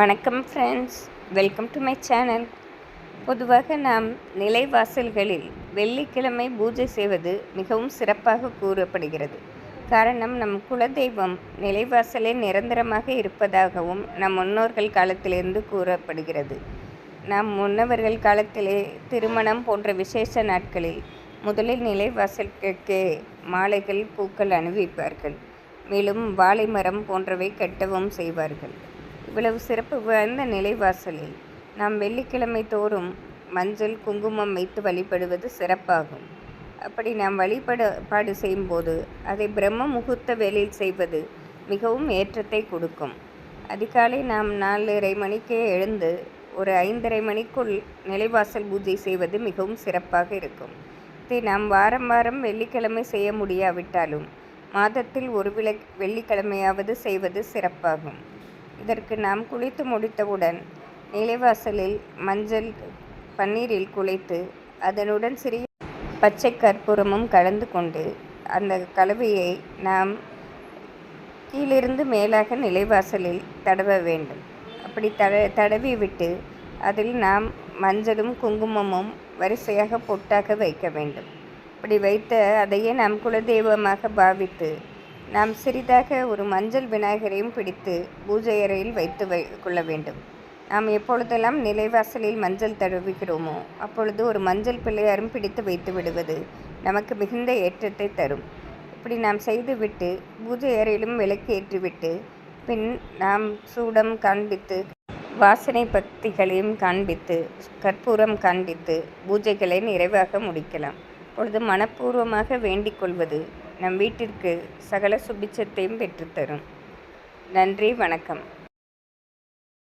வணக்கம் friends welcome to my channel பொதுவாக நாம் நிலைவாசல்களில் வெள்ளிக்கிழமை பூஜை செய்வது மிகவும் சிறப்பாக கூறப்படுகிறது. காரணம் நம் குலதெய்வம் நிலைவாசலே நிரந்தரமாக இருப்பதாகவும் நம் முன்னோர்கள் காலத்திலிருந்து கூறப்படுகிறது. நம் முன்னவர்கள் காலத்திலே திருமணம் போன்ற விசேஷ நாட்களில் முதலில் நிலைவாசலுக்கு மாலைகள் பூக்கள் அணிவிப்பார்கள். மேலும் வாழை மரம் போன்றவை கட்டவும் செய்வார்கள். இவ்வளவு சிறப்பு வாய்ந்த நிலைவாசலில் நாம் வெள்ளிக்கிழமை தோறும் மஞ்சள் குங்குமம் வைத்து வழிபடுவது சிறப்பாகும். அப்படி நாம் வழிபாடு செய்யும்போது அதை பிரம்ம முகூர்த்த வேலையில் செய்வது மிகவும் ஏற்றத்தை கொடுக்கும். அதிகாலை நாம் நாலரை மணிக்கே எழுந்து ஒரு ஐந்தரை மணிக்குள் நிலைவாசல் பூஜை செய்வது மிகவும் சிறப்பாக இருக்கும். இதை நாம் வாரம் வாரம் வெள்ளிக்கிழமை செய்ய முடியாவிட்டாலும் மாதத்தில் ஒரு விளை வெள்ளிக்கிழமையாவது செய்வது சிறப்பாகும். இதற்கு நாம் குளித்து முடித்தவுடன் நிலைவாசலில் மஞ்சள் பன்னீரில் குளித்து அதனுடன் சிறிய பச்சை கற்பூரமும் கலந்து கொண்டு அந்த கலவையை நாம் கீழிருந்து மேலாக நிலைவாசலில் தடவ வேண்டும். அப்படி தட தடவி விட்டு அதில் நாம் மஞ்சளும் குங்குமமும் வரிசையாக பொட்டாக வைக்க வேண்டும். அப்படி வைத்த அதையே நாம் குலதெய்வமாக பாவித்து நாம் சிறிதாக ஒரு மஞ்சள் விநாயகரையும் பிடித்து பூஜை அறையில் வைத்து வை கொள்ள வேண்டும். நாம் எப்பொழுதெல்லாம் நிலைவாசலில் மஞ்சள் தழுவுகிறோமோ அப்பொழுது ஒரு மஞ்சள் பிள்ளையாரும் பிடித்து வைத்து விடுவது நமக்கு மிகுந்த ஏற்றத்தை தரும். இப்படி நாம் செய்துவிட்டு பூஜை அறையிலும் விளக்கு ஏற்றிவிட்டு பின் நாம் சூடம் காண்பித்து வாசனை பக்திகளையும் காண்பித்து கற்பூரம் காண்பித்து பூஜைகளை நிறைவாக முடிக்கலாம். பொழுது மனப்பூர்வமாக வேண்டிக் கொள்வது நம் வீட்டிற்கு சகல சுபிச்சத்தையும் பெற்றுத்தரும். நன்றி வணக்கம்.